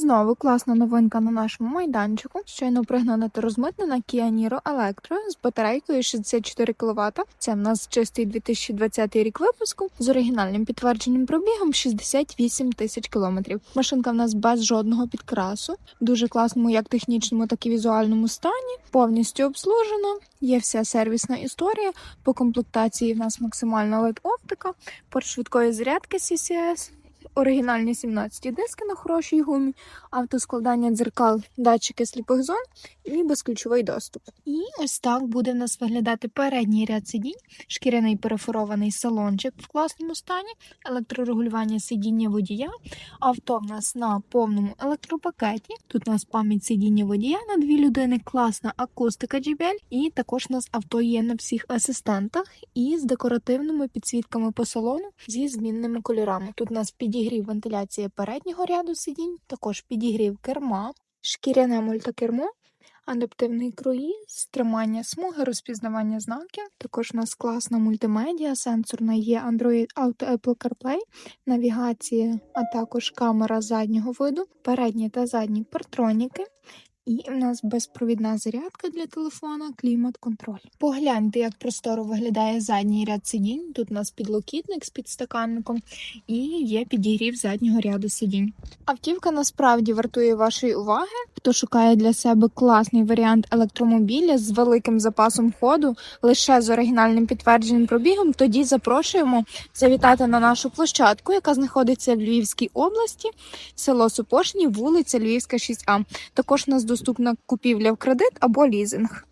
знову класна новинка на нашому майданчику. Щойно пригнана та розмитнена Kia Niro Electro з батарейкою 64 кВт. Це в нас чистий 2020 рік випуску з оригінальним підтвердженим пробігом 68 тисяч кілометрів. Машинка в нас без жодного підкрасу, дуже класному як технічному, так і візуальному стані. Повністю обслужена. Є вся сервісна історія. По комплектації в нас максимальна led оптика, порт швидкої зарядки CCS, оригінальні 17 диски на хорошій гумі, автоскладання дзеркал, датчики сліпих зон і безключовий доступ. І ось так буде в нас виглядати передній ряд сидінь, шкіряний перефорований салончик в класному стані, електрорегулювання сидіння водія. Авто в нас на повному електропакеті. Тут у нас пам'ять сидіння водія на дві людини, класна акустика JBL. І також у нас авто є на всіх асистентах і з декоративними підсвітками по салону зі змінними кольорами. Тут у нас підігрів вентиляції переднього ряду сидінь, також підігрів керма, шкіряне мультикермо. Адаптивний круїз, тримання смуги, розпізнавання знаків. Також у нас класна мультимедіа, сенсорна є Android Auto Apple CarPlay, навігація, а також камера заднього виду, передні та задні партроніки. І в нас безпровідна зарядка для телефона, клімат-контроль. Погляньте, як просторо виглядає задній ряд сидінь. Тут у нас підлокітник з підстаканником і є підігрів заднього ряду сидінь. Автівка насправді вартує вашої уваги. Хто шукає для себе класний варіант електромобіля з великим запасом ходу, лише з оригінальним підтвердженим пробігом, тоді запрошуємо завітати на нашу площадку, яка знаходиться в Львівській області, село Супошні, вулиця Львівська, 6А. Також у нас доступна купівля в кредит або лізинг.